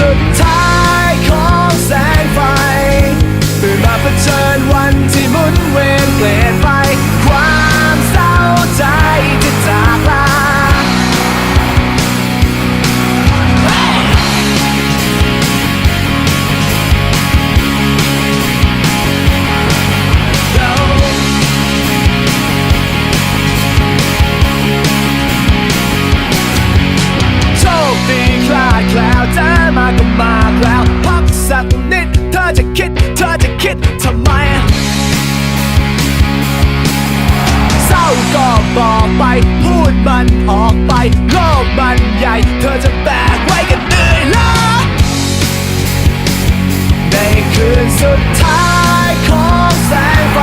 serve you. ก็บอกไป พูดมันออกไป โลกมันใหญ่ เธอจะแบกไว้กันเหนื่อยล้าในคืนสุดท้ายของแสงไฟ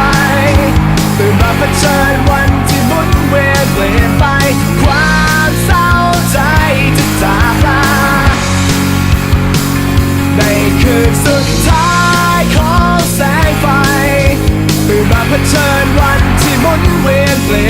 ตื่นมาเผชิญวันที่มุนเวียนเปลี่ยนไป ความเศร้าใจจะจากลาในคืนสุดท้ายของแสงไฟตื่นมาเผชิญวัน ที่หมุนเวียนเปลี่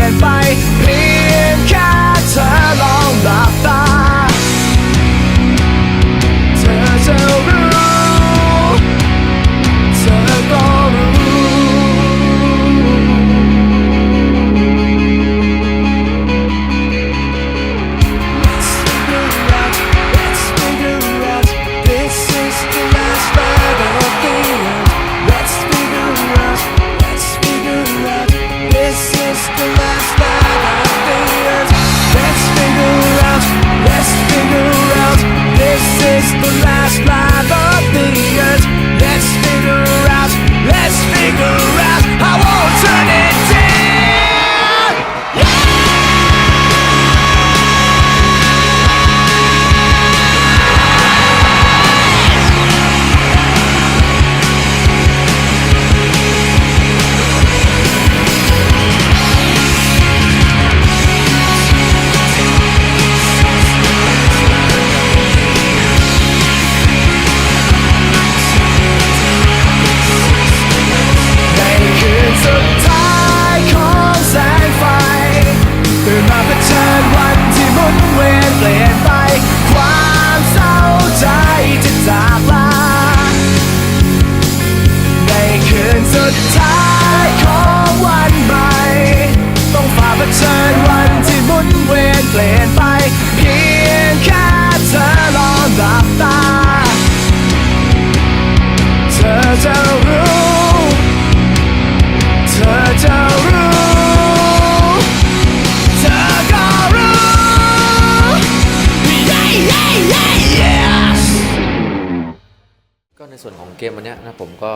ส่วนของเกมวันเนี้ยนะผมก็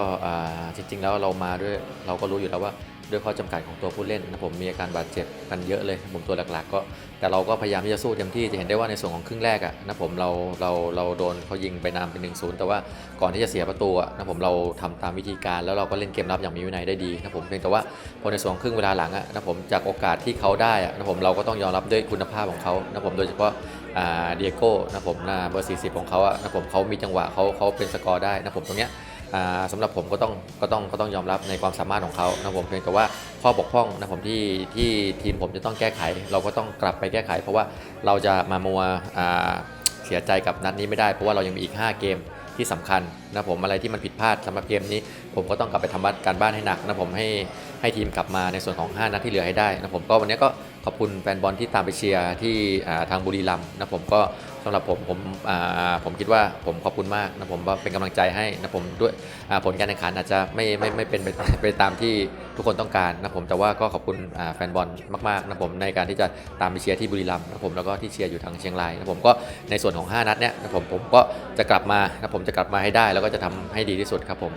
จริง ๆ แล้วเรามาด้วยเราก็รู้อยู่แล้วว่าด้วยข้อจำกัดของตัวผู้เล่นนะผมมีอาการบาดเจ็บกันเยอะเลยผมตัวหลักๆ ก็แต่เราก็พยายามที่จะสู้เต็มที่จะเห็นได้ว่าในส่วนของครึ่งแรกอะนะผมเราเราเราโดนเขายิงไปนำเป็นหนึ่งศูนย์แต่ว่าก่อนที่จะเสียประตูอะนะผมเราทำตามวิธีการแล้วเราก็เล่นเกมรับอย่างมีวินัยได้ดีนะผมเพียงแต่ว่าพอในส่วนของครึ่งเวลาหลังอะนะผมจากโอกาสที่เขาได้อะนะผมเราก็ต้องยอมรับด้วยคุณภาพของเขานะผมโดยเฉพาะ เดียโก้นะผมน้าเบอร์ 40 ของเขาอะนะผมเขามีจังหวะเขาเขาเป็นสกอร์ได้นะผมตรงเนี้ยสำหรับผมก็ต้องก็ต้องก็ต้องยอมรับในความสามารถของเขานะผมเพียงแต่ว่าข้อบกพร่องนะผมที่ที่ทีมผมจะต้องแก้ไข เราก็ต้องกลับไปแก้ไข เพราะว่าเราจะมามัวอ่เสียใจกับนัดนี้ไม่ได้ เพราะว่าเรายังมีอีก 5 เกมที่สำคัญนะผมอะไรที่มันผิดพลาดสำหรับเกมนี้ ผมก็ต้องกลับไปทำการบ้านให้หนักนะผมให้ ให้ทีมกลับมาในส่วนของ 5 นัดที่เหลือให้ได้นะผมก็วันนี้ก็ขอบคุณแฟนบอลที่ตามไปเชียร์ที่ทางบุรีรัมย์นะผมก็สำหรับผมผมอ่าผมคิดว่าผมขอบคุณมากนะผมว่าเป็นกำลังใจให้นะผมด้วยผลการแข่งขันอาจจะไม่ไม่ไม่เป็นไปตามที่ทุกคนต้องการนะผมแต่ว่าก็ขอบคุณแฟนบอลมากๆนะผมในการที่จะตามไปเชียร์ที่บุรีรัมย์นะผมแล้วก็ที่เชียร์อยู่ทางเชียงรายนะผมก็ในส่วนของ 5 นัดเนี้ยนะผมผมก็จะกลับมานะผมจะกลับมาให้ได้ แล้วก็จะทำให้ดีที่สุดครับผม